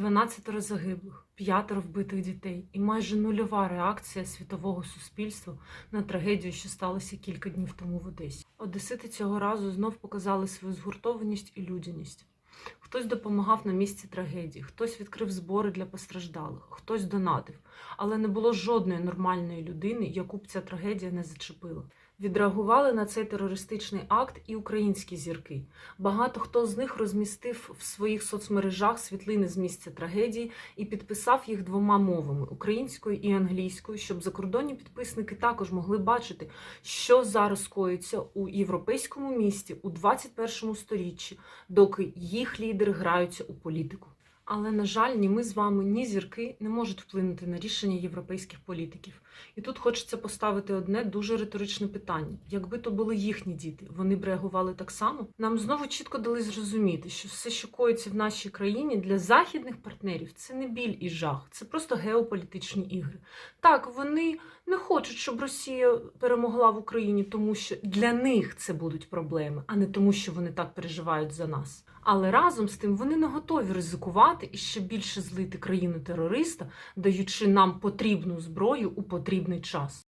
12 загиблих, п'ятеро вбитих дітей і майже нульова реакція світового суспільства на трагедію, що сталося кілька днів тому в Одесі. Одесити цього разу знов показали свою згуртованість і людяність. Хтось допомагав на місці трагедії, хтось відкрив збори для постраждалих, хтось донатив, але не було жодної нормальної людини, яку б ця трагедія не зачепила. Відреагували на цей терористичний акт і українські зірки. Багато хто з них розмістив в своїх соцмережах світлини з місця трагедії і підписав їх двома мовами українською і англійською, щоб закордонні підписники також могли бачити, що зараз коїться у європейському місті у 21 сторіччі, доки їх лідери граються у політику. Але, на жаль, ні ми з вами, ні зірки не можуть вплинути на рішення європейських політиків. І тут хочеться поставити одне дуже риторичне питання: якби то були їхні діти, вони б реагували так само. Нам знову чітко дали зрозуміти, що все, що коїться в нашій країні, для західних партнерів це не біль і жах, це просто геополітичні ігри. Так, вони не хочуть, щоб Росія перемогла в Україні, тому що для них це будуть проблеми, а не тому, що вони так переживають за нас. Але разом з тим вони не готові ризикувати і ще більше злити країну терориста, даючи нам потрібну зброю у потрібний час.